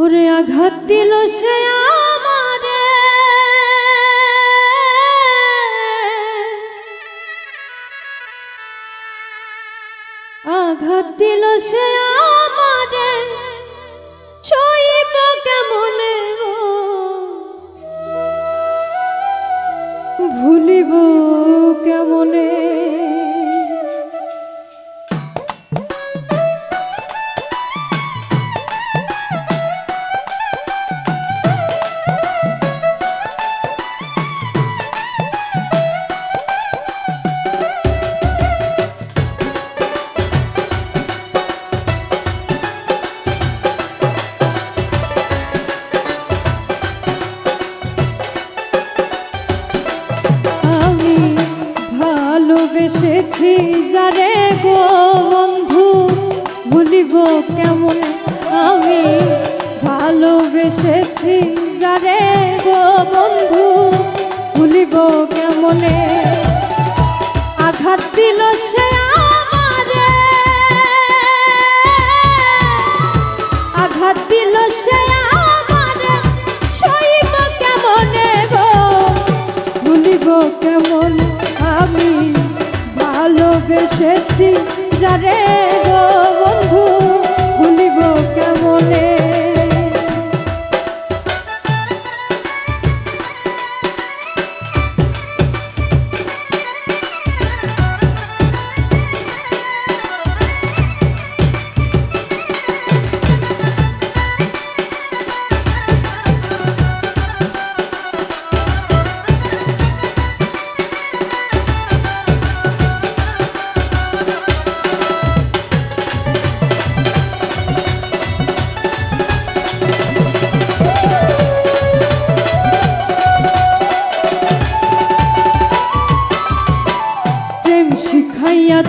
ওরে আঘাত দিল সে আমারে। আঘাত দিল সে ভালোবেসেছি যারে গো বন্ধু ভুলিব কেমন আমি? ভালোবেসেছি যারে গো বন্ধু ভুলিব কেমনে? আঘাত দিল সে আঘাত কেমন আমি? ভালোবেসেছি যারে গো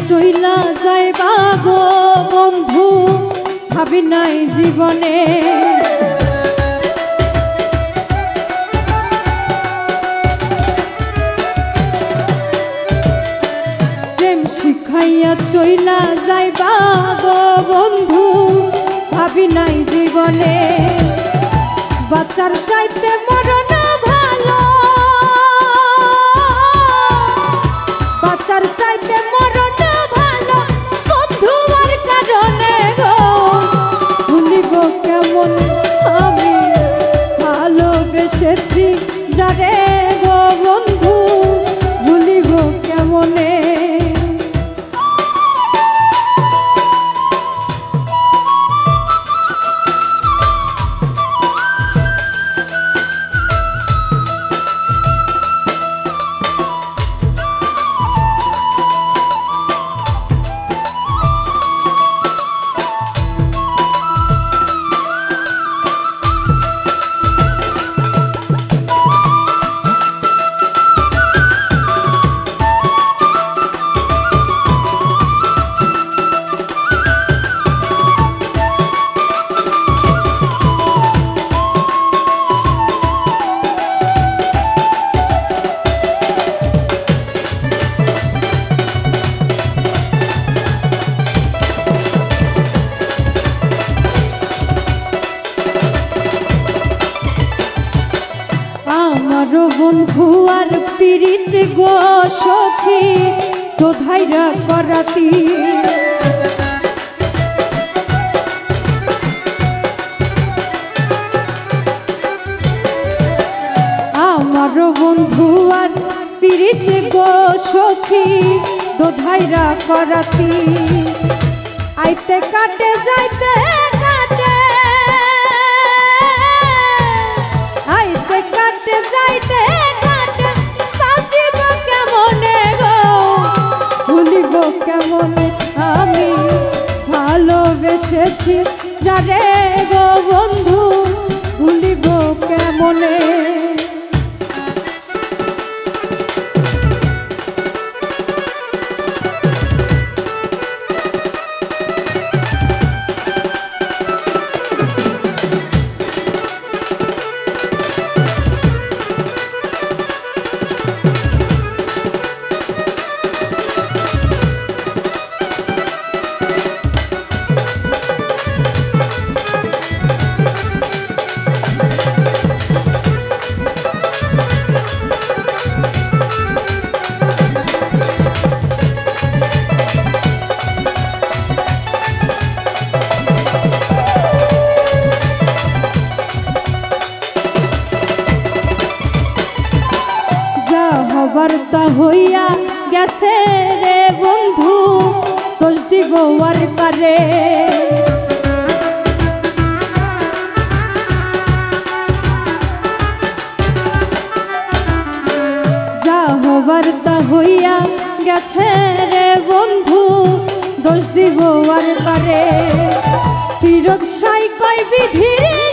চইলা যাইবা গো বন্ধু, ভাবি নাই জীবনে। প্রেম শিখাইয়া চইলা যাইবা গো বন্ধু, ভাবি নাই জীবনে। বাচ্চার চাইতে মরণ আমার বন্ধু আর পীড়িত গো সখী, তো ধাইরা করাতি। আমার বন্ধু আর পীড়িত গো সখী, তো ধাইরা করাতি। আইতে কাটে যাইতে যারে গো বন্ধু। হবার তা হইয়া গেছে রে বন্ধু, দোষ দিব আর কারে? যা হবার তা হইয়া গেছে রে বন্ধু, দোষ দিব আর পারে তীরত সাই কয় বিধির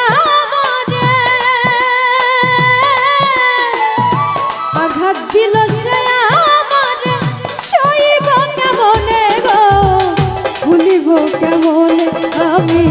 দিল সে আমার সইব কেমনে গো? ভুলিব কেমনে আমি?